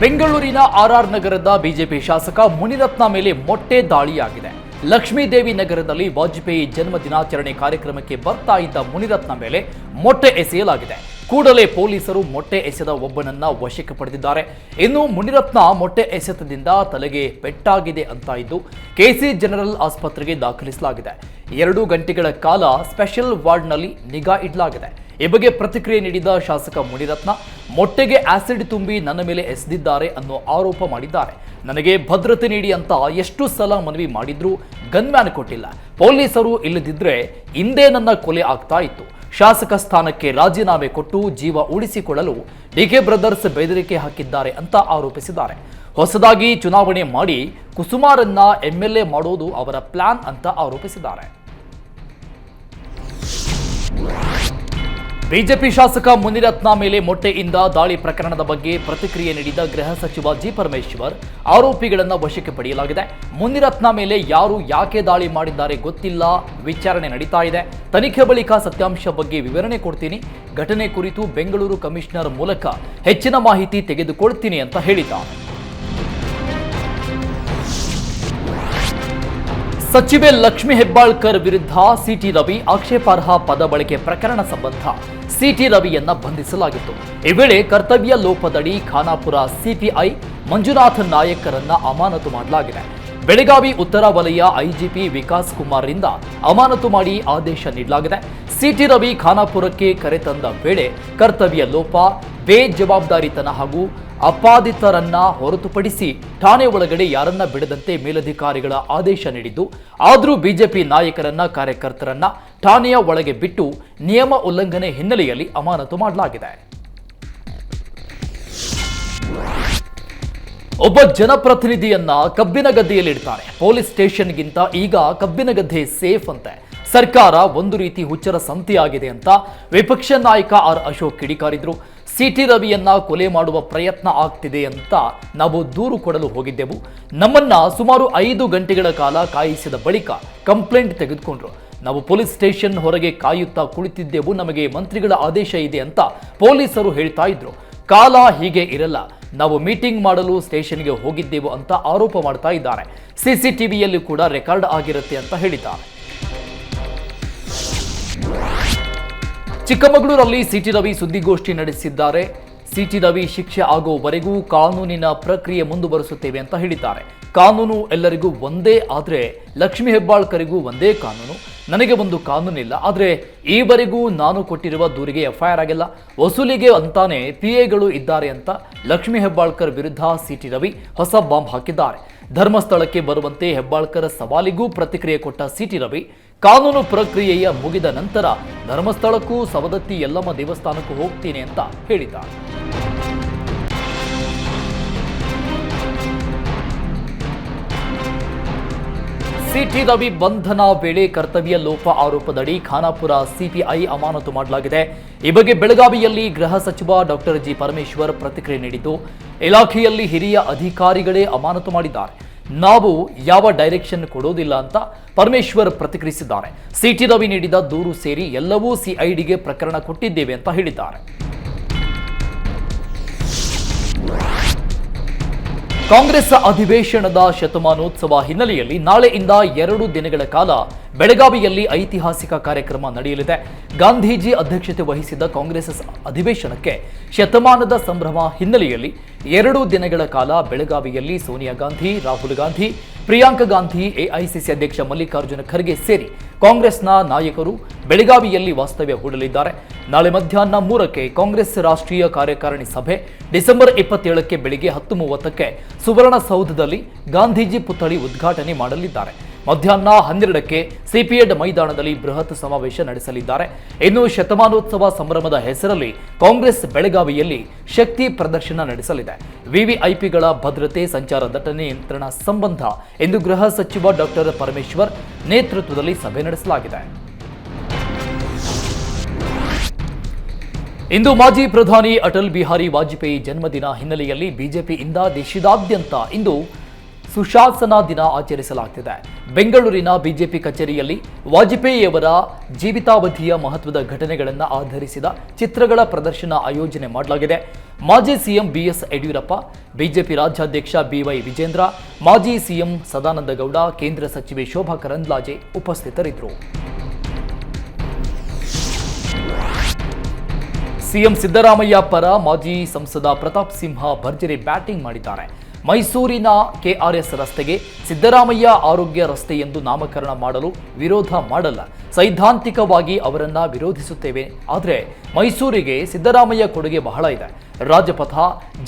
ಬೆಂಗಳೂರಿನ ಆರ್ಆರ್ ನಗರದ ಬಿಜೆಪಿ ಶಾಸಕ ಮುನಿರತ್ನ ಮೇಲೆ ಮೊಟ್ಟೆ ದಾಳಿಯಾಗಿದೆ. ಲಕ್ಷ್ಮೀದೇವಿ ನಗರದಲ್ಲಿ ವಾಜಪೇಯಿ ಜನ್ಮ ದಿನಾಚರಣೆ ಕಾರ್ಯಕ್ರಮಕ್ಕೆ ಬರ್ತಾ ಇದ್ದ ಮುನಿರತ್ನ ಮೇಲೆ ಮೊಟ್ಟೆ ಎಸೆಯಲಾಗಿದೆ. ಕೂಡಲೇ ಪೊಲೀಸರು ಮೊಟ್ಟೆ ಎಸೆದ ಒಬ್ಬನನ್ನ ವಶಕ್ಕೆ ಪಡೆದಿದ್ದಾರೆ. ಇನ್ನು ಮುನಿರತ್ನ ಮೊಟ್ಟೆ ಎಸೆತದಿಂದ ತಲೆಗೆ ಪೆಟ್ಟಾಗಿದೆ ಅಂತ ಇದ್ದು, ಕೆಸಿ ಜನರಲ್ ಆಸ್ಪತ್ರೆಗೆ ದಾಖಲಿಸಲಾಗಿದೆ. ಎರಡು ಗಂಟೆಗಳ ಕಾಲ ಸ್ಪೆಷಲ್ ವಾರ್ಡ್ನಲ್ಲಿ ನಿಗಾ ಇಡಲಾಗಿದೆ. ಈ ಬಗ್ಗೆ ಪ್ರತಿಕ್ರಿಯೆ ನೀಡಿದ ಶಾಸಕ ಮುನಿರತ್ನ, ಮೊಟ್ಟೆಗೆ ಆಸಿಡ್ ತುಂಬಿ ನನ್ನ ಮೇಲೆ ಎಸೆದಿದ್ದಾರೆ ಅನ್ನೋ ಆರೋಪ ಮಾಡಿದ್ದಾರೆ. ನನಗೆ ಭದ್ರತೆ ನೀಡಿ ಅಂತ ಎಷ್ಟು ಸಲ ಮನವಿ ಮಾಡಿದ್ರು ಗನ್ಮ್ಯಾನ್ ಕೊಟ್ಟಿಲ್ಲ. ಪೊಲೀಸರು ಇಲ್ಲದಿದ್ರೆ ಹಿಂದೆ ನನ್ನ ಕೊಲೆ ಆಗ್ತಾ ಇತ್ತು. ಶಾಸಕ ಸ್ಥಾನಕ್ಕೆ ರಾಜೀನಾಮೆ ಕೊಟ್ಟು ಜೀವ ಉಳಿಸಿಕೊಳ್ಳಲು ಡಿಕೆ ಬ್ರದರ್ಸ್ ಬೆದರಿಕೆ ಹಾಕಿದ್ದಾರೆ ಅಂತ ಆರೋಪಿಸಿದ್ದಾರೆ. ಹೊಸದಾಗಿ ಚುನಾವಣೆ ಮಾಡಿ ಕುಸುಮಾರನ್ನ ಎಂಎಲ್ಎ ಮಾಡೋದು ಅವರ ಪ್ಲಾನ್ ಅಂತ ಆರೋಪಿಸಿದ್ದಾರೆ. ಬಿಜೆಪಿ ಶಾಸಕ ಮುನಿರತ್ನ ಮೇಲೆ ಮೊಟ್ಟೆಯಿಂದ ದಾಳಿ ಪ್ರಕರಣದ ಬಗ್ಗೆ ಪ್ರತಿಕ್ರಿಯೆ ನೀಡಿದ ಗೃಹ ಸಚಿವ ಜಿ ಪರಮೇಶ್ವರ್, ಆರೋಪಿಗಳನ್ನು ವಶಕ್ಕೆ ಪಡೆಯಲಾಗಿದೆ. ಮುನಿರತ್ನ ಮೇಲೆ ಯಾರು ಯಾಕೆ ದಾಳಿ ಮಾಡಿದ್ದಾರೆ ಗೊತ್ತಿಲ್ಲ, ವಿಚಾರಣೆ ನಡೀತಾ ಇದೆ. ತನಿಖೆ ಬಳಿಕ ಸತ್ಯಾಂಶ ಬಗ್ಗೆ ವಿವರಣೆ ಕೊಡ್ತೀನಿ. ಘಟನೆ ಕುರಿತು ಬೆಂಗಳೂರು ಕಮಿಷನರ್ ಮೂಲಕ ಹೆಚ್ಚಿನ ಮಾಹಿತಿ ತೆಗೆದುಕೊಳ್ತೀನಿ ಅಂತ ಹೇಳಿದ್ದಾರೆ ಸಚಿವೆ ಲಕ್ಷ್ಮಿ ಹೆಬ್ಬಾಳ್ಕರ್ ವಿರುದ್ಧ ಸಿಟಿ ರವಿ ಆಕ್ಷೇಪಾರ್ಹ ಪದ ಬಳಕೆ ಪ್ರಕರಣ ಸಂಬಂಧ ಸಿಟಿ ರವಿಯನ್ನ ಬಂಧಿಸಲಾಗಿತ್ತು. ಈ ವೇಳೆ ಕರ್ತವ್ಯ ಲೋಪದಡಿ ಖಾನಾಪುರ ಸಿಪಿಐ ಮಂಜುನಾಥ್ ನಾಯಕರನ್ನ ಅಮಾನತು ಮಾಡಲಾಗಿದೆ. ಬೆಳಗಾವಿ ಉತ್ತರ ವಲಯ ಐಜಿಪಿ ವಿಕಾಸ್ ಕುಮಾರ್ರಿಂದ ಅಮಾನತು ಮಾಡಿ ಆದೇಶ ನೀಡಲಾಗಿದೆ. ಸಿಟಿ ರವಿ ಖಾನಾಪುರಕ್ಕೆ ಕರೆತಂದ ವೇಳೆ ಕರ್ತವ್ಯ ಲೋಪ, ಬೇಜವಾಬ್ದಾರಿತನ ಹಾಗೂ ಅಪಾದಿತರನ್ನ ಹೊರತುಪಡಿಸಿ ಠಾಣೆ ಒಳಗಡೆ ಯಾರನ್ನ ಬಿಡದಂತೆ ಮೇಲಧಿಕಾರಿಗಳ ಆದೇಶ ನೀಡಿದ್ದು, ಆದರೂ ಬಿಜೆಪಿ ನಾಯಕರನ್ನ ಕಾರ್ಯಕರ್ತರನ್ನ ಠಾಣೆಯ ಒಳಗೆ ಬಿಟ್ಟು ನಿಯಮ ಉಲ್ಲಂಘನೆ ಹಿನ್ನೆಲೆಯಲ್ಲಿ ಅಮಾನತು ಮಾಡಲಾಗಿದೆ. ಒಬ್ಬ ಜನಪ್ರತಿನಿಧಿಯನ್ನ ಕಬ್ಬಿನ ಗದ್ದೆಯಲ್ಲಿ ಇಡ್ತಾರೆ. ಪೊಲೀಸ್ ಸ್ಟೇಷನ್ಗಿಂತ ಈಗ ಕಬ್ಬಿನ ಗದ್ದೆ ಸೇಫ್ ಅಂತೆ. ಸರ್ಕಾರ ಒಂದು ರೀತಿ ಹುಚ್ಚರ ಸಂತಿಯಾಗಿದೆ ಅಂತ ವಿಪಕ್ಷ ನಾಯಕ ಆರ್ ಅಶೋಕ್ ಕಿಡಿಕಾರಿದ್ರು. ಸಿಟಿ ರವಿಯನ್ನ ಕೊಲೆ ಮಾಡುವ ಪ್ರಯತ್ನ ಆಗ್ತಿದೆ ಅಂತ ನಾವು ದೂರು ಕೊಡಲು ಹೋಗಿದ್ದೆವು. ನಮ್ಮನ್ನ ಸುಮಾರು ಐದು ಗಂಟೆಗಳ ಕಾಲ ಕಾಯಿಸಿದ ಬಳಿಕ ಕಂಪ್ಲೇಂಟ್ ತೆಗೆದುಕೊಂಡ್ರು. ನಾವು ಪೊಲೀಸ್ ಸ್ಟೇಷನ್ ಹೊರಗೆ ಕಾಯುತ್ತಾ ಕುಳಿತಿದ್ದೆವು. ನಮಗೆ ಮಂತ್ರಿಗಳ ಆದೇಶ ಇದೆ ಅಂತ ಪೊಲೀಸರು ಹೇಳ್ತಾ ಇದ್ರು. ಕಾಲ ಹೀಗೆ ಇರಲ್ಲ. ನಾವು ಮೀಟಿಂಗ್ ಮಾಡಲು ಸ್ಟೇಷನ್ಗೆ ಹೋಗಿದ್ದೆವು ಅಂತ ಆರೋಪ ಮಾಡ್ತಾ ಇದ್ದಾರೆ. ಸಿಸಿಟಿವಿಯಲ್ಲಿ ಕೂಡ ರೆಕಾರ್ಡ್ ಆಗಿರುತ್ತೆ ಅಂತ ಹೇಳಿದ್ದಾರೆ. ಚಿಕ್ಕಮಗಳೂರಲ್ಲಿ ಸಿಟಿ ರವಿ ಸುದ್ದಿಗೋಷ್ಠಿ ನಡೆಸಿದ್ದಾರೆ. ಸಿಟಿ ರವಿ ಶಿಕ್ಷೆ ಆಗುವವರೆಗೂ ಕಾನೂನಿನ ಪ್ರಕ್ರಿಯೆ ಮುಂದುವರಿಸುತ್ತೇವೆ ಅಂತ ಹೇಳಿದ್ದಾರೆ. ಕಾನೂನು ಎಲ್ಲರಿಗೂ ಒಂದೇ, ಆದರೆ ಲಕ್ಷ್ಮಿ ಹೆಬ್ಬಾಳ್ಕರಿಗೂ ಒಂದೇ ಕಾನೂನು. ನನಗೆ ಒಂದು ಕಾನೂನಿಲ್ಲ ಆದರೆ ಈವರೆಗೂ ನಾನು ಕೊಟ್ಟಿರುವ ದೂರಿಗೆ ಎಫ್ಐಆರ್ ಆಗಿಲ್ಲ. ವಸೂಲಿಗೆ ಅಂತಾನೆ ಪಿ ಎಗಳು ಇದ್ದಾರೆ ಅಂತ ಲಕ್ಷ್ಮಿ ಹೆಬ್ಬಾಳ್ಕರ್ ವಿರುದ್ಧ ಸಿಟಿ ರವಿ ಹೊಸ ಬಾಂಬ್ ಹಾಕಿದ್ದಾರೆ. ಧರ್ಮಸ್ಥಳಕ್ಕೆ ಬರುವಂತೆ ಹೆಬ್ಬಾಳ್ಕರ್ ಸವಾಲಿಗೂ ಪ್ರತಿಕ್ರಿಯೆ ಕೊಟ್ಟ ಸಿಟಿ ರವಿ, ಕಾನೂನು ಪ್ರಕ್ರಿಯೆಯ ಮುಗಿದ ನಂತರ ಧರ್ಮಸ್ಥಳಕ್ಕೂ ಸವದತ್ತಿ ಯಲ್ಲಮ್ಮ ದೇವಸ್ಥಾನಕ್ಕೂ ಹೋಗ್ತೀನಿ ಅಂತ ಹೇಳಿದ್ದಾರೆ. ಸಿಟಿ ರವಿ ಬಂಧನ ವೇಳೆ ಕರ್ತವ್ಯ ಲೋಪ ಆರೋಪದಡಿ ಖಾನಾಪುರ ಸಿಪಿಐ ಅಮಾನತು ಮಾಡಲಾಗಿದೆ. ಈ ಬಗ್ಗೆ ಬೆಳಗಾವಿಯಲ್ಲಿ ಗೃಹ ಸಚಿವ ಡಾಕ್ಟರ್ ಜಿ ಪರಮೇಶ್ವರ್ ಪ್ರತಿಕ್ರಿಯೆ ನೀಡಿದ್ದು, ಇಲಾಖೆಯಲ್ಲಿ ಹಿರಿಯ ಅಧಿಕಾರಿಗಳೇ ಅಮಾನತು ಮಾಡಿದ್ದಾರೆ. ನಾವು ಯಾವ ಡೈರೆಕ್ಷನ್ ಕೊಡೋದಿಲ್ಲ ಅಂತ ಪರಮೇಶ್ವರ್ ಪ್ರತಿಕ್ರಿಯಿಸಿದ್ದಾರೆ. ಸಿಟಿ ರವಿ ನೀಡಿದ ದೂರು ಸೇರಿ ಎಲ್ಲವೂ ಸಿಐಡಿಗೆ ಪ್ರಕರಣ ಕೊಟ್ಟಿದ್ದೇವೆ ಅಂತ ಹೇಳಿದ್ದಾರೆ. ಕಾಂಗ್ರೆಸ್ ಅಧಿವೇಶನದ ಶತಮಾನೋತ್ಸವ ಹಿನ್ನೆಲೆಯಲ್ಲಿ ನಾಳೆಯಿಂದ ಎರಡು ದಿನಗಳ ಕಾಲ ಬೆಳಗಾವಿಯಲ್ಲಿ ಐತಿಹಾಸಿಕ ಕಾರ್ಯಕ್ರಮ ನಡೆಯಲಿದೆ. ಗಾಂಧೀಜಿ ಅಧ್ಯಕ್ಷತೆ ವಹಿಸಿದ್ದ ಕಾಂಗ್ರೆಸ್ ಅಧಿವೇಶನಕ್ಕೆ ಶತಮಾನದ ಸಂಭ್ರಮ ಹಿನ್ನೆಲೆಯಲ್ಲಿ ಎರಡು ದಿನಗಳ ಕಾಲ ಬೆಳಗಾವಿಯಲ್ಲಿ ಸೋನಿಯಾ ಗಾಂಧಿ, ರಾಹುಲ್ ಗಾಂಧಿ ಪ್ರಿಯಾಂಕಾ ಗಾಂಧಿ ಎಐಸಿಸಿ ಅಧ್ಯಕ್ಷ ಮಲ್ಲಿಕಾರ್ಜುನ ಖರ್ಗೆ ಸೇರಿ ಕಾಂಗ್ರೆಸ್ನ ನಾಯಕರು ಬೆಳಗಾವಿಯಲ್ಲಿ ವಾಸ್ತವ್ಯ ಹೂಡಲಿದ್ದಾರೆ. ನಾಳೆ ಮಧ್ಯಾಹ್ನ ಮೂರಕ್ಕೆ ಕಾಂಗ್ರೆಸ್ ರಾಷ್ಟ್ರೀಯ ಕಾರ್ಯಕಾರಿಣಿ ಸಭೆ. ಡಿಸೆಂಬರ್ ಇಪ್ಪತ್ತೇಳಕ್ಕೆ ಬೆಳಿಗ್ಗೆ ಹತ್ತು ಮೂವತ್ತಕ್ಕೆ ಸುವರ್ಣಸೌಧದಲ್ಲಿ ಗಾಂಧೀಜಿ ಪುತ್ಥಳಿ ಉದ್ಘಾಟನೆ ಮಾಡಲಿದ್ದಾರೆ. ಮಧ್ಯಾಹ್ನ ಹನ್ನೆರಡಕ್ಕೆ ಸಿಪಿಎಡ್ ಮೈದಾನದಲ್ಲಿ ಬೃಹತ್ ಸಮಾವೇಶ ನಡೆಸಲಿದ್ದಾರೆ. ಇನ್ನು ಶತಮಾನೋತ್ಸವ ಸಂಭ್ರಮದ ಹೆಸರಲ್ಲಿ ಕಾಂಗ್ರೆಸ್ ಬೆಳಗಾವಿಯಲ್ಲಿ ಶಕ್ತಿ ಪ್ರದರ್ಶನ ನಡೆಸಲಿದೆ. ವಿವಿಐಪಿಗಳ ಭದ್ರತೆ, ಸಂಚಾರ ದಟ್ಟಣೆ ನಿಯಂತ್ರಣ ಸಂಬಂಧ ಎಂದು ಗೃಹ ಸಚಿವ ಡಾಕ್ಟರ್ ಪರಮೇಶ್ವರ್ ನೇತೃತ್ವದಲ್ಲಿ ಸಭೆ ನಡೆಸಲಾಗಿದೆ. ಇಂದು ಮಾಜಿ ಪ್ರಧಾನಿ ಅಟಲ್ ಬಿಹಾರಿ ವಾಜಪೇಯಿ ಜನ್ಮದಿನ ಹಿನ್ನೆಲೆಯಲ್ಲಿ ಬಿಜೆಪಿಯಿಂದ ದೇಶದಾದ್ಯಂತ ಇಂದು ಸುಶಾಸನ ದಿನ ಆಚರಿಸಲಾಗ್ತಿದೆ. ಬೆಂಗಳೂರಿನ ಬಿಜೆಪಿ ಕಚೇರಿಯಲ್ಲಿ ವಾಜಪೇಯಿಯವರ ಜೀವಿತಾವಧಿಯ ಮಹತ್ವದ ಘಟನೆಗಳನ್ನು ಆಧರಿಸಿದ ಚಿತ್ರಗಳ ಪ್ರದರ್ಶನ ಆಯೋಜನೆ ಮಾಡಲಾಗಿದೆ. ಮಾಜಿ ಸಿಎಂ ಬಿಎಸ್ ಯಡಿಯೂರಪ್ಪ, ಬಿಜೆಪಿ ರಾಜ್ಯಾಧ್ಯಕ್ಷ ಬಿವೈ ವಿಜೇಂದ್ರ, ಮಾಜಿ ಸಿಎಂ ಸದಾನಂದ ಗೌಡ, ಕೇಂದ್ರ ಸಚಿವೆ ಶೋಭಾ ಕರಂದ್ಲಾಜೆ ಉಪಸ್ಥಿತರಿದ್ದರು. ಸಿಎಂ ಸಿದ್ದರಾಮಯ್ಯ ಪರ ಮಾಜಿ ಸಂಸದ ಪ್ರತಾಪ್ ಸಿಂಹ ಭರ್ಜರಿ ಬ್ಯಾಟಿಂಗ್ ಮಾಡಿದ್ದಾರೆ. ಮೈಸೂರಿನ ಕೆಆರ್ಎಸ್ ರಸ್ತೆಗೆ ಸಿದ್ದರಾಮಯ್ಯ ಆರೋಗ್ಯ ರಸ್ತೆ ಎಂದು ನಾಮಕರಣ ಮಾಡಲು ವಿರೋಧ ಮಾಡಲ್ಲ. ಸೈದ್ಧಾಂತಿಕವಾಗಿ ಅವರನ್ನ ವಿರೋಧಿಸುತ್ತೇವೆ. ಆದರೆ ಮೈಸೂರಿಗೆ ಸಿದ್ದರಾಮಯ್ಯ ಕೊಡುಗೆ ಬಹಳ ಇದೆ. ರಾಜಪಥ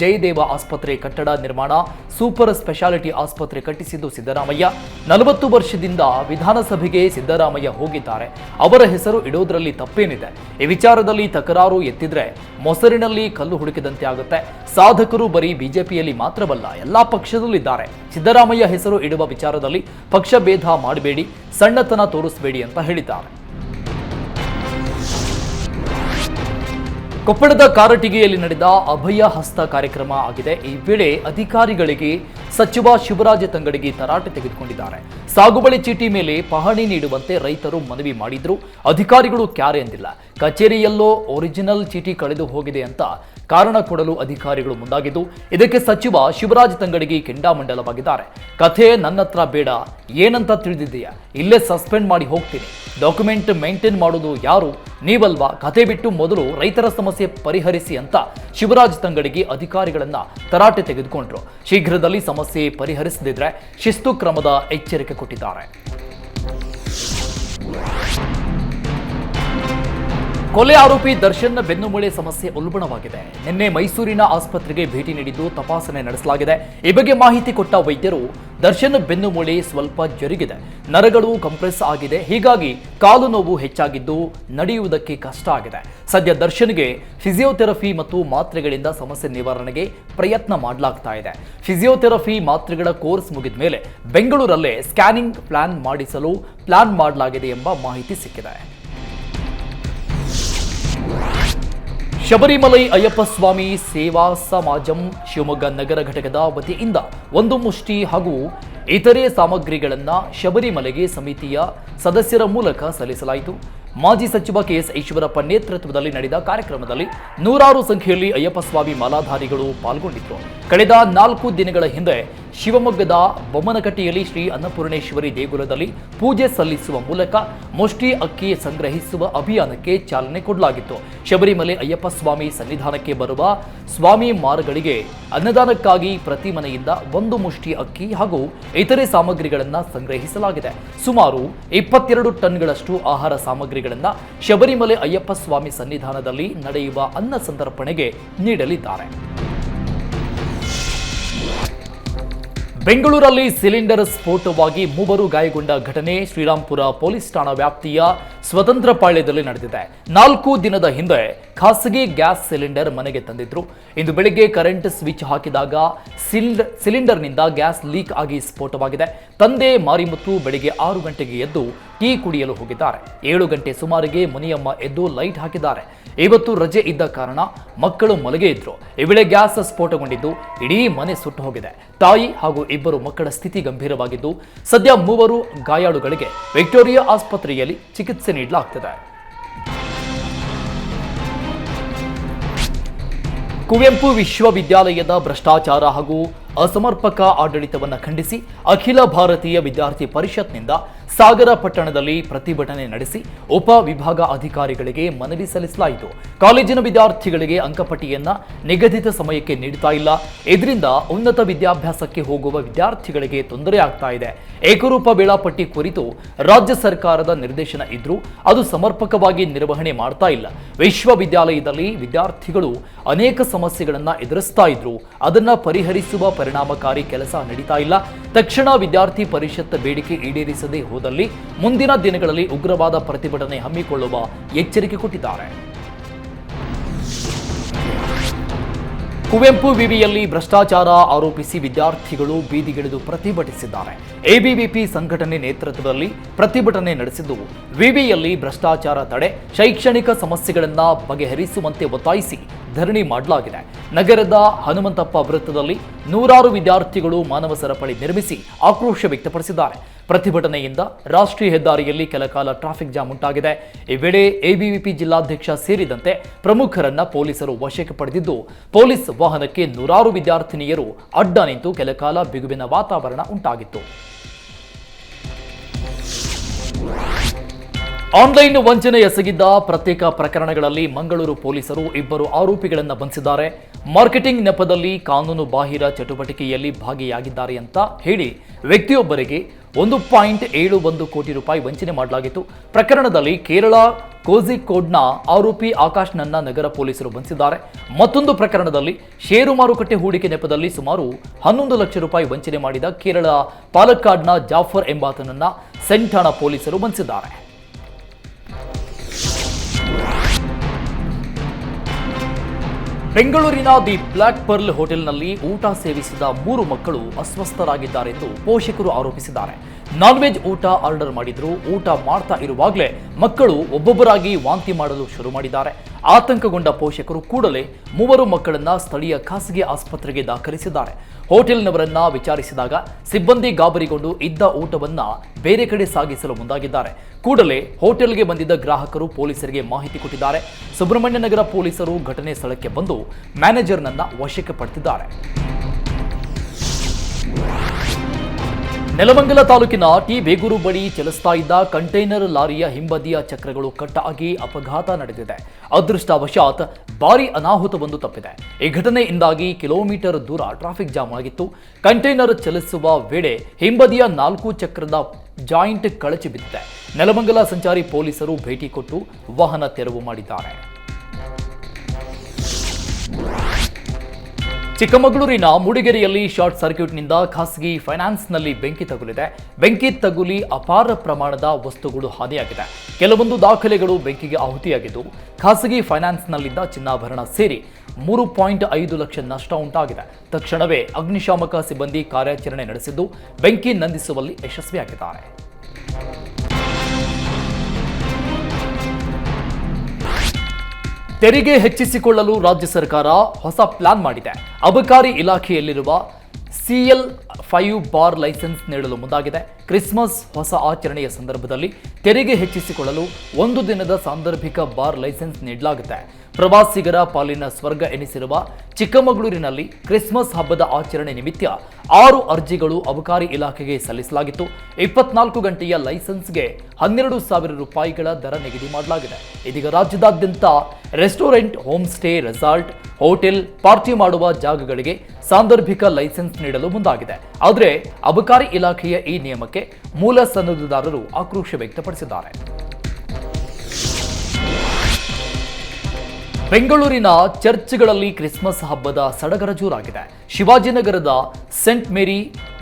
ಜಯದೇವ ಆಸ್ಪತ್ರೆ ಕಟ್ಟಡ ನಿರ್ಮಾಣ, ಸೂಪರ್ ಸ್ಪೆಷಾಲಿಟಿ ಆಸ್ಪತ್ರೆ ಕಟ್ಟಿಸಿದ್ದು ಸಿದ್ದರಾಮಯ್ಯ. ನಲವತ್ತು ವರ್ಷದಿಂದ ವಿಧಾನಸಭೆಗೆ ಸಿದ್ದರಾಮಯ್ಯ ಹೋಗಿದ್ದಾರೆ. ಅವರ ಹೆಸರು ಇಡೋದ್ರಲ್ಲಿ ತಪ್ಪೇನಿದೆ. ಈ ವಿಚಾರದಲ್ಲಿ ತಕರಾರು ಎತ್ತಿದ್ರೆ ಮೊಸರಿನಲ್ಲಿ ಕಲ್ಲು ಹುಡುಕಿದಂತೆ ಆಗುತ್ತೆ. ಸಾಧಕರು ಬರೀ ಬಿಜೆಪಿಯಲ್ಲಿ ಮಾತ್ರವಲ್ಲ, ಎಲ್ಲಾ ಪಕ್ಷದಲ್ಲಿದ್ದಾರೆ. ಸಿದ್ದರಾಮಯ್ಯ ಹೆಸರು ಇಡುವ ವಿಚಾರದಲ್ಲಿ ಪಕ್ಷ ಭೇದ ಮಾಡಬೇಡಿ, ಸಣ್ಣತನ ತೋರಿಸಬೇಡಿ ಅಂತ ಹೇಳಿದ್ದಾರೆ. ಕೊಪ್ಪಳದ ಕಾರಟಿಗೆಯಲ್ಲಿ ನಡೆದ ಅಭಯ ಹಸ್ತ ಕಾರ್ಯಕ್ರಮ ಆಗಿದೆ. ಈ ವೇಳೆ ಅಧಿಕಾರಿಗಳಿಗೆ ಸಚಿವ ಶಿವರಾಜ ತಂಗಡಿಗೆ ತರಾಟೆ ತೆಗೆದುಕೊಂಡಿದ್ದಾರೆ. ಸಾಗುಬಳಿ ಚೀಟಿ ಮೇಲೆ ಪಹಣಿ ನೀಡುವಂತೆ ರೈತರು ಮನವಿ ಮಾಡಿದ್ರು. ಅಧಿಕಾರಿಗಳು ಕ್ಯಾರೆ ಎಂದಿಲ್ಲ ಕಚೇರಿಯಲ್ಲೋ ಒರಿಜಿನಲ್ ಚೀಟಿ ಕಳೆದು ಹೋಗಿದೆ ಅಂತ ಕಾರಣ ಕೊಡಲು ಅಧಿಕಾರಿಗಳು ಮುಂದಾಗಿದ್ದು, ಇದಕ್ಕೆ ಸಚಿವ ಶಿವರಾಜ್ ತಂಗಡಿಗೆ ಕೆಂಡಾಮಂಡಲವಾಗಿದ್ದಾರೆ. ಕಥೆ ನನ್ನ ಹತ್ರ ಬೇಡ, ಏನಂತ ತಿಳಿದಿದೆಯಾ ಇಲ್ಲೇ ಸಸ್ಪೆಂಡ್ ಮಾಡಿ ಹೋಗ್ತೀನಿ. ಡಾಕ್ಯುಮೆಂಟ್ ಮೇಂಟೈನ್ ಮಾಡೋದು ಯಾರು? ನೀವಲ್ವಾ? ಕಥೆ ಬಿಟ್ಟು ಮೊದಲು ರೈತರ ಸಮಸ್ಯೆ ಪರಿಹರಿಸಿ ಅಂತ ಶಿವರಾಜ್ ತಂಗಡಿಗೆ ಅಧಿಕಾರಿಗಳನ್ನ ತರಾಟೆ ತೆಗೆದುಕೊಂಡ್ರು. ಶೀಘ್ರದಲ್ಲಿ ಸಮಸ್ಯೆ ಪರಿಹರಿಸದಿದ್ರೆ ಶಿಸ್ತು ಕ್ರಮದ ಎಚ್ಚರಿಕೆ ಕೊಟ್ಟಿದ್ದಾರೆ. ಕೊಲೆ ಆರೋಪಿ ದರ್ಶನ್ ಬೆನ್ನುಮೂಳೆ ಸಮಸ್ಯೆ ಉಲ್ಬಣವಾಗಿದೆ. ನಿನ್ನೆ ಮೈಸೂರಿನ ಆಸ್ಪತ್ರೆಗೆ ಭೇಟಿ ನೀಡಿದ್ದು ತಪಾಸಣೆ ನಡೆಸಲಾಗಿದೆ. ಈ ಬಗ್ಗೆ ಮಾಹಿತಿ ಕೊಟ್ಟ ವೈದ್ಯರು, ದರ್ಶನ್ ಬೆನ್ನುಮೂಳೆ ಸ್ವಲ್ಪ ಜರುಗಿದೆ. ನರಗಳು ಕಂಪ್ರೆಸ್ ಆಗಿದೆ. ಹೀಗಾಗಿ ಕಾಲು ನೋವು ಹೆಚ್ಚಾಗಿದ್ದು ನಡೆಯುವುದಕ್ಕೆ ಕಷ್ಟ ಆಗಿದೆ. ಸದ್ಯ ದರ್ಶನ್ಗೆ ಫಿಸಿಯೋಥೆರಪಿ ಮತ್ತು ಮಾತ್ರೆಗಳಿಂದ ಸಮಸ್ಯೆ ನಿವಾರಣೆಗೆ ಪ್ರಯತ್ನ ಮಾಡಲಾಗ್ತಾ ಇದೆ. ಫಿಸಿಯೋಥೆರಪಿ ಮಾತ್ರೆಗಳ ಕೋರ್ಸ್ ಮುಗಿದ ಮೇಲೆ ಬೆಂಗಳೂರಲ್ಲೇ ಸ್ಕ್ಯಾನಿಂಗ್ ಪ್ಲಾನ್ ಮಾಡಿಸಲು ಪ್ಲಾನ್ ಮಾಡಲಾಗಿದೆ ಎಂಬ ಮಾಹಿತಿ ಸಿಕ್ಕಿದೆ. ಶಬರಿಮಲೈ ಅಯ್ಯಪ್ಪ ಸ್ವಾಮಿ ಸೇವಾ ಸಮಾಜಂ ಶಿವಮೊಗ್ಗ ನಗರ ಘಟಕದ ವತಿಯಿಂದ ಒಂದು ಮುಷ್ಟಿ ಹಾಗೂ ಇತರೆ ಸಾಮಗ್ರಿಗಳನ್ನು ಶಬರಿಮಲೆಗೆ ಸಮಿತಿಯ ಸದಸ್ಯರ ಮೂಲಕ ಸಲ್ಲಿಸಲಾಯಿತು. ಮಾಜಿ ಸಚಿವ ಕೆಎಸ್ ಈಶ್ವರಪ್ಪ ನೇತೃತ್ವದಲ್ಲಿ ನಡೆದ ಕಾರ್ಯಕ್ರಮದಲ್ಲಿ ನೂರಾರು ಸಂಖ್ಯೆಯಲ್ಲಿ ಅಯ್ಯಪ್ಪ ಸ್ವಾಮಿ ಮಾಲಾಧಾರಿಗಳು ಪಾಲ್ಗೊಂಡಿದ್ದರು ಕಳೆದ ನಾಲ್ಕು ದಿನಗಳ ಹಿಂದೆ ಶಿವಮೊಗ್ಗದ ಬೊಮ್ಮನಕಟ್ಟಿಯಲ್ಲಿ ಶ್ರೀ ಅನ್ನಪೂರ್ಣೇಶ್ವರಿ ದೇಗುಲದಲ್ಲಿ ಪೂಜೆ ಸಲ್ಲಿಸುವ ಮೂಲಕ ಮುಷ್ಟಿ ಅಕ್ಕಿ ಸಂಗ್ರಹಿಸುವ ಅಭಿಯಾನಕ್ಕೆ ಚಾಲನೆ ಕೊಡಲಾಗಿತ್ತು. ಶಬರಿಮಲೆ ಅಯ್ಯಪ್ಪ ಸ್ವಾಮಿ ಸನ್ನಿಧಾನಕ್ಕೆ ಬರುವ ಸ್ವಾಮಿ ಮಾರುಗಳಿಗೆ ಅನ್ನದಾನಕ್ಕಾಗಿ ಪ್ರತಿ ಮನೆಯಿಂದ ಒಂದು ಮುಷ್ಟಿ ಅಕ್ಕಿ ಹಾಗೂ ಇತರೆ ಸಾಮಗ್ರಿಗಳನ್ನು ಸಂಗ್ರಹಿಸಲಾಗಿದೆ. ಸುಮಾರು ಇಪ್ಪತ್ತೆರಡು ಟನ್ಗಳಷ್ಟು ಆಹಾರ ಸಾಮಗ್ರಿಗಳನ್ನು ಶಬರಿಮಲೆ ಅಯ್ಯಪ್ಪ ಸ್ವಾಮಿ ಸನ್ನಿಧಾನದಲ್ಲಿ ನಡೆಯುವ ಅನ್ನ ಸಂತರ್ಪಣೆಗೆ ನೀಡಲಿದ್ದಾರೆ. ಬೆಂಗಳೂರಲ್ಲಿ ಸಿಲಿಂಡರ್ ಸ್ಫೋಟವಾಗಿ ಮೂವರು ಗಾಯಗೊಂಡ ಘಟನೆ ಶ್ರೀರಾಂಪುರ ಪೊಲೀಸ್ ಠಾಣಾ ವ್ಯಾಪ್ತಿಯ ಸ್ವತಂತ್ರ ಪಾಳ್ಯದಲ್ಲಿ ನಡೆದಿದೆ. ನಾಲ್ಕು ದಿನದ ಹಿಂದೆ ಖಾಸಗಿ ಗ್ಯಾಸ್ ಸಿಲಿಂಡರ್ ಮನೆಗೆ ತಂದಿದ್ರು. ಇಂದು ಬೆಳಿಗ್ಗೆ ಕರೆಂಟ್ ಸ್ವಿಚ್ ಹಾಕಿದಾಗ ಸಿಲಿಂಡರ್ ಸಿಲಿಂಡರ್ನಿಂದ ಗ್ಯಾಸ್ ಲೀಕ್ ಆಗಿ ಸ್ಫೋಟವಾಗಿದೆ. ತಂದೆ ಮಾರಿಮುತ್ತು ಬೆಳಿಗ್ಗೆ ಆರು ಗಂಟೆಗೆ ಎದ್ದು ಟೀ ಕುಡಿಯಲು ಹೋಗಿದ್ದಾರೆ. ಏಳು ಗಂಟೆ ಸುಮಾರಿಗೆ ಮುನಿಯಮ್ಮ ಎದ್ದು ಲೈಟ್ ಹಾಕಿದ್ದಾರೆ. ಇವತ್ತು ರಜೆ ಇದ್ದ ಕಾರಣ ಮಕ್ಕಳು ಮಲಗೆ ಇದ್ರು. ಈ ವೇಳೆ ಗ್ಯಾಸ್ ಸ್ಫೋಟಗೊಂಡಿದ್ದು ಇಡೀ ಮನೆ ಸುಟ್ಟು ಹೋಗಿದೆ. ತಾಯಿ ಹಾಗೂ ಇಬ್ಬರು ಮಕ್ಕಳ ಸ್ಥಿತಿ ಗಂಭೀರವಾಗಿದ್ದು ಸದ್ಯ ಮೂವರು ಗಾಯಾಳುಗಳಿಗೆ ವಿಕ್ಟೋರಿಯಾ ಆಸ್ಪತ್ರೆಯಲ್ಲಿ ಚಿಕಿತ್ಸೆ ನೀಡಲಾಗ್ತಿದೆ. ಕುವೆಂಪು ವಿಶ್ವವಿದ್ಯಾಲಯದ ಭ್ರಷ್ಟಾಚಾರ ಹಾಗೂ ಅಸಮರ್ಪಕ ಆಡಳಿತವನ್ನು ಖಂಡಿಸಿ ಅಖಿಲ ಭಾರತೀಯ ವಿದ್ಯಾರ್ಥಿ ಪರಿಷತ್ನಿಂದ ಸಾಗರ ಪಟ್ಟಣದಲ್ಲಿ ಪ್ರತಿಭಟನೆ ನಡೆಸಿ ಉಪ ವಿಭಾಗ ಅಧಿಕಾರಿಗಳಿಗೆ ಮನವಿ ಸಲ್ಲಿಸಲಾಯಿತು. ಕಾಲೇಜಿನ ವಿದ್ಯಾರ್ಥಿಗಳಿಗೆ ಅಂಕಪಟ್ಟಿಯನ್ನ ನಿಗದಿತ ಸಮಯಕ್ಕೆ ನೀಡುತ್ತಾ ಇಲ್ಲ. ಇದರಿಂದ ಉನ್ನತ ವಿದ್ಯಾಭ್ಯಾಸಕ್ಕೆ ಹೋಗುವ ವಿದ್ಯಾರ್ಥಿಗಳಿಗೆ ತೊಂದರೆ ಆಗ್ತಾ ಇದೆ. ಏಕರೂಪ ವೇಳಾಪಟ್ಟಿ ಕುರಿತು ರಾಜ್ಯ ಸರ್ಕಾರದ ನಿರ್ದೇಶನ ಇದ್ರೂ ಅದು ಸಮರ್ಪಕವಾಗಿ ನಿರ್ವಹಣೆ ಮಾಡ್ತಾ ಇಲ್ಲ. ವಿಶ್ವವಿದ್ಯಾಲಯದಲ್ಲಿ ವಿದ್ಯಾರ್ಥಿಗಳು ಅನೇಕ ಸಮಸ್ಯೆಗಳನ್ನು ಎದುರಿಸ್ತಾ ಇದ್ರು. ಅದನ್ನ ಪರಿಹರಿಸುವ ಪರಿಣಾಮಕಾರಿ ಕೆಲಸ ನಡೀತಾ ಇಲ್ಲ. ತಕ್ಷಣ ವಿದ್ಯಾರ್ಥಿ ಪರಿಷತ್ ಬೇಡಿಕೆ ಈಡೇರಿಸದೇ ಹೋದಲ್ಲಿ ಮುಂದಿನ ದಿನಗಳಲ್ಲಿ ಉಗ್ರವಾದ ಪ್ರತಿಭಟನೆ ಹಮ್ಮಿಕೊಳ್ಳುವ ಎಚ್ಚರಿಕೆ ಕೊಟ್ಟಿದ್ದಾರೆ. ಕುವೆಂಪು ವಿವಿಯಲ್ಲಿ ಭ್ರಷ್ಟಾಚಾರ ಆರೋಪಿಸಿ ವಿದ್ಯಾರ್ಥಿಗಳು ಬೀದಿಗಿಳಿದು ಪ್ರತಿಭಟಿಸಿದ್ದಾರೆ. ಎಬಿವಿಪಿ ಸಂಘಟನೆ ನೇತೃತ್ವದಲ್ಲಿ ಪ್ರತಿಭಟನೆ ನಡೆಸಿದ್ದು, ವಿವಿಯಲ್ಲಿ ಭ್ರಷ್ಟಾಚಾರ ತಡೆ, ಶೈಕ್ಷಣಿಕ ಸಮಸ್ಯೆಗಳನ್ನು ಬಗೆಹರಿಸುವಂತೆ ಒತ್ತಾಯಿಸಿ ಧರಣಿ ಮಾಡಲಾಗಿದೆ. ನಗರದ ಹನುಮಂತಪ್ಪ ವೃತ್ತದಲ್ಲಿ ನೂರಾರು ವಿದ್ಯಾರ್ಥಿಗಳು ಮಾನವ ಸರಪಳಿ ನಿರ್ಮಿಸಿ ಆಕ್ರೋಶ ವ್ಯಕ್ತಪಡಿಸಿದ್ದಾರೆ. ಪ್ರತಿಭಟನೆಯಿಂದ ರಾಷ್ಟ್ರೀಯ ಹೆದ್ದಾರಿಯಲ್ಲಿ ಕೆಲಕಾಲ ಟ್ರಾಫಿಕ್ ಜಾಮ್ ಉಂಟಾಗಿದೆ. ಈ ವೇಳೆ ಎಬಿವಿಪಿ ಜಿಲ್ಲಾಧ್ಯಕ್ಷ ಸೇರಿದಂತೆ ಪ್ರಮುಖರನ್ನ ಪೊಲೀಸರು ವಶಕ್ಕೆ ಪಡೆದಿದ್ದು, ಪೊಲೀಸ್ ವಾಹನಕ್ಕೆ ನೂರಾರು ವಿದ್ಯಾರ್ಥಿನಿಯರು ಅಡ್ಡ ನಿಂತು ಕೆಲಕಾಲ ಬಿಗುವಿನ ವಾತಾವರಣ ಉಂಟಾಗಿತ್ತು. ಆನ್ಲೈನ್ ವಂಚನೆ ಎಸಗಿದ್ದ ಪ್ರತ್ಯೇಕ ಪ್ರಕರಣಗಳಲ್ಲಿ ಮಂಗಳೂರು ಪೊಲೀಸರು ಇಬ್ಬರು ಆರೋಪಿಗಳನ್ನು ಬಂಧಿಸಿದ್ದಾರೆ. ಮಾರ್ಕೆಟಿಂಗ್ ನೆಪದಲ್ಲಿ ಕಾನೂನು ಬಾಹಿರ ಚಟುವಟಿಕೆಯಲ್ಲಿ ಭಾಗಿಯಾಗಿದ್ದಾರೆ ಅಂತ ಹೇಳಿ ವ್ಯಕ್ತಿಯೊಬ್ಬರಿಗೆ ಒಂದು ಪಾಯಿಂಟ್ ಏಳು ಒಂದು ಕೋಟಿ ರೂಪಾಯಿ ವಂಚನೆ ಮಾಡಲಾಗಿತ್ತು. ಪ್ರಕರಣದಲ್ಲಿ ಕೇರಳ ಕೋಜಿಕೋಡ್ನ ಆರೋಪಿ ಆಕಾಶ್ನನ್ನ ನಗರ ಪೊಲೀಸರು ಬಂಧಿಸಿದ್ದಾರೆ. ಮತ್ತೊಂದು ಪ್ರಕರಣದಲ್ಲಿ ಷೇರು ಮಾರುಕಟ್ಟೆ ಹೂಡಿಕೆ ನೆಪದಲ್ಲಿ ಸುಮಾರು ಹನ್ನೊಂದು ಲಕ್ಷ ರೂಪಾಯಿ ವಂಚನೆ ಮಾಡಿದ ಕೇರಳ ಪಾಲಕ್ಕಾಡ್ನ ಜಾಫರ್ ಎಂಬಾತನನ್ನ ಸೆಂಠಾಣ ಪೊಲೀಸರು ಬಂಧಿಸಿದ್ದಾರೆ. ಬೆಂಗಳೂರಿನ ದಿ ಬ್ಲಾಕ್ ಪರ್ಲ್ ಹೋಟೆಲ್ನಲ್ಲಿ ಊಟ ಸೇವಿಸಿದ ಮೂರು ಮಕ್ಕಳು ಅಸ್ವಸ್ಥರಾಗಿದ್ದಾರೆಂದು ಪೋಷಕರು ಆರೋಪಿಸಿದ್ದಾರೆ. ನಾನ್ ವೆಜ್ ಊಟ ಆರ್ಡರ್ ಮಾಡಿದ್ರು, ಊಟ ಮಾಡ್ತಾ ಇರುವಾಗಲೇ ಮಕ್ಕಳು ಒಬ್ಬೊಬ್ಬರಾಗಿ ವಾಂತಿ ಮಾಡಲು ಶುರು ಮಾಡಿದ್ದಾರೆ. ಆತಂಕಗೊಂಡ ಪೋಷಕರು ಕೂಡಲೇ ಮೂವರು ಮಕ್ಕಳನ್ನ ಸ್ಥಳೀಯ ಖಾಸಗಿ ಆಸ್ಪತ್ರೆಗೆ ದಾಖಲಿಸಿದ್ದಾರೆ. ಹೋಟೆಲ್ನವರನ್ನ ವಿಚಾರಿಸಿದಾಗ ಸಿಬ್ಬಂದಿ ಗಾಬರಿಗೊಂಡು ಇದ್ದ ಊಟವನ್ನ ಬೇರೆ ಕಡೆ ಸಾಗಿಸಲು ಮುಂದಾಗಿದ್ದಾರೆ. ಕೂಡಲೇ ಹೋಟೆಲ್ಗೆ ಬಂದಿದ್ದ ಗ್ರಾಹಕರು ಪೊಲೀಸರಿಗೆ ಮಾಹಿತಿ ಕೊಟ್ಟಿದ್ದಾರೆ. ಸುಬ್ರಹ್ಮಣ್ಯ ನಗರ ಪೊಲೀಸರು ಘಟನೆ ಸ್ಥಳಕ್ಕೆ ಬಂದು ಮ್ಯಾನೇಜರ್ನನ್ನ ವಶಕ್ಕೆ ಪಡೆದಿದ್ದಾರೆ ನೆಲಮಂಗಲ ತಾಲೂಕಿನ ಟಿ ಬೇಗೂರು ಬಳಿ ಚಲಿಸ್ತಾ ಇದ್ದ ಕಂಟೈನರ್ ಲಾರಿಯ ಹಿಂಬದಿಯ ಚಕ್ರಗಳು ಕಟ್ಟಾಗಿ ಅಪಘಾತ ನಡೆದಿದೆ. ಅದೃಷ್ಟವಶಾತ್ ಭಾರಿ ಅನಾಹುತವೊಂದು ತಪ್ಪಿದೆ. ಈ ಘಟನೆಯಿಂದಾಗಿ ಕಿಲೋಮೀಟರ್ ದೂರ ಟ್ರಾಫಿಕ್ ಜಾಮ್ ಆಗಿತ್ತು. ಕಂಟೈನರ್ ಚಲಿಸುವ ವೇಳೆ ಹಿಂಬದಿಯ ನಾಲ್ಕು ಚಕ್ರದ ಜಾಯಿಂಟ್ ಕಳಚಿ ಬಿದ್ದಿದೆ. ನೆಲಮಂಗಲ ಸಂಚಾರಿ ಪೊಲೀಸರು ಭೇಟಿ ಕೊಟ್ಟು ವಾಹನ ತೆರವು ಮಾಡಿದ್ದಾರೆ. ಚಿಕ್ಕಮಗಳೂರಿನ ಮೂಡಿಗೆರೆಯಲ್ಲಿ ಶಾರ್ಟ್ ಸರ್ಕ್ಯೂಟ್ನಿಂದ ಖಾಸಗಿ ಫೈನಾನ್ಸ್ನಲ್ಲಿ ಬೆಂಕಿ ತಗುಲಿದೆ. ಬೆಂಕಿ ತಗುಲಿ ಅಪಾರ ಪ್ರಮಾಣದ ವಸ್ತುಗಳು ಹಾನಿಯಾಗಿದೆ. ಕೆಲವೊಂದು ದಾಖಲೆಗಳು ಬೆಂಕಿಗೆ ಆಹುತಿಯಾಗಿದ್ದು, ಖಾಸಗಿ ಫೈನಾನ್ಸ್ನಲ್ಲಿದ್ದ ಚಿನ್ನಾಭರಣ ಸೇರಿ ಮೂರು ಪಾಯಿಂಟ್ ಐದು ಲಕ್ಷ ನಷ್ಟ ಉಂಟಾಗಿದೆ. ತಕ್ಷಣವೇ ಅಗ್ನಿಶಾಮಕ ಸಿಬ್ಬಂದಿ ಕಾರ್ಯಾಚರಣೆ ನಡೆಸಿದ್ದು, ಬೆಂಕಿ ನಂದಿಸುವಲ್ಲಿ ಯಶಸ್ವಿಯಾಗಿದ್ದಾರೆ. ತೆರಿಗೆ ಹೆಚ್ಚಿಸಿಕೊಳ್ಳಲು ರಾಜ್ಯ ಸರ್ಕಾರ ಹೊಸ ಪ್ಲಾನ್ ಮಾಡಿದೆ. ಅಬಕಾರಿ ಇಲಾಖೆಯಲ್ಲಿರುವ ಸಿಎಲ್ ಫೈವ್ ಬಾರ್ ಲೈಸೆನ್ಸ್ ನೀಡಲು ಮುಂದಾಗಿದೆ. ಕ್ರಿಸ್ಮಸ್ ಹೊಸ ಆಚರಣೆಯ ಸಂದರ್ಭದಲ್ಲಿ ತೆರಿಗೆ ಹೆಚ್ಚಿಸಿಕೊಳ್ಳಲು ಒಂದು ದಿನದ ಸಾಂದರ್ಭಿಕ ಬಾರ್ ಲೈಸೆನ್ಸ್ ನೀಡಲಾಗುತ್ತೆ. ಪ್ರವಾಸಿಗರ ಪಾಲಿನ ಸ್ವರ್ಗ ಎನಿಸಿರುವ ಚಿಕ್ಕಮಗಳೂರಿನಲ್ಲಿ ಕ್ರಿಸ್ಮಸ್ ಹಬ್ಬದ ಆಚರಣೆ ನಿಮಿತ್ತ ಆರು ಅರ್ಜಿಗಳು ಅಬಕಾರಿ ಇಲಾಖೆಗೆ ಸಲ್ಲಿಸಲಾಗಿತ್ತು. ಇಪ್ಪತ್ನಾಲ್ಕು ಗಂಟೆಯ ಲೈಸೆನ್ಸ್ಗೆ ಹನ್ನೆರಡು ಸಾವಿರ ರೂಪಾಯಿಗಳ ದರ ನಿಗದಿ ಮಾಡಲಾಗಿದೆ. ಇದೀಗ ರಾಜ್ಯದಾದ್ಯಂತ restaurant, home stay, resort hotel party ಮಾಡುವ ಜಾಗಗಳಿಗೆ ಸಾಂದರ್ಭಿಕ ಲೈಸೆನ್ಸ್ ನೀಡಲು ಮುಂದಾಗಿದೆ. ಆದರೆ ಅಬಕಾರಿ ಇಲಾಖೆಯ ಈ ನಿಯಮಕ್ಕೆ ಮೂಲ ಸನ್ನದುದಾರರು ಆಕ್ರೋಶ ವ್ಯಕ್ತಪಡಿಸಿದ್ದಾರೆ. ಬೆಂಗಳೂರಿನ ಚರ್ಚ್ಗಳಲ್ಲಿ ಕ್ರಿಸ್ಮಸ್ ಹಬ್ಬದ ಸಡಗರ ಜೋರಾಗಿದೆ. ಶಿವಾಜಿನಗರದ ಸೆಂಟ್ ಮೇರಿ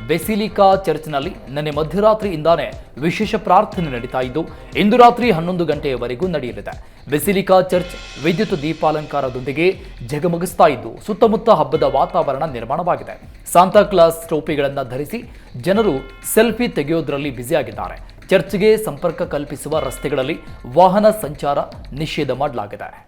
ಬೆಸಿಲಿಕಾ ಚರ್ಚ್ನಲ್ಲಿ ನಿನ್ನೆ ಮಧ್ಯರಾತ್ರಿಯಿಂದಾನೇ ವಿಶೇಷ ಪ್ರಾರ್ಥನೆ ನಡೀತಾ ಇದ್ದು, ಇಂದು ರಾತ್ರಿ ಹನ್ನೊಂದು ಗಂಟೆಯವರೆಗೂ ನಡೆಯಲಿದೆ. ಬೆಸಿಲಿಕಾ ಚರ್ಚ್ ವಿದ್ಯುತ್ ದೀಪಾಲಂಕಾರದೊಂದಿಗೆ ಜಗಮಗಿಸ್ತಾ ಇದ್ದು, ಸುತ್ತಮುತ್ತ ಹಬ್ಬದ ವಾತಾವರಣ ನಿರ್ಮಾಣವಾಗಿದೆ. ಸಾಂತಾಕ್ಲಾಸ್ ಟೋಪಿಗಳನ್ನು ಧರಿಸಿ ಜನರು ಸೆಲ್ಫಿ ತೆಗೆಯೋದ್ರಲ್ಲಿ ಬ್ಯುಸಿಯಾಗಿದ್ದಾರೆ. ಚರ್ಚ್ಗೆ ಸಂಪರ್ಕ ಕಲ್ಪಿಸುವ ರಸ್ತೆಗಳಲ್ಲಿ ವಾಹನ ಸಂಚಾರ ನಿಷೇಧ ಮಾಡಲಾಗಿದೆ.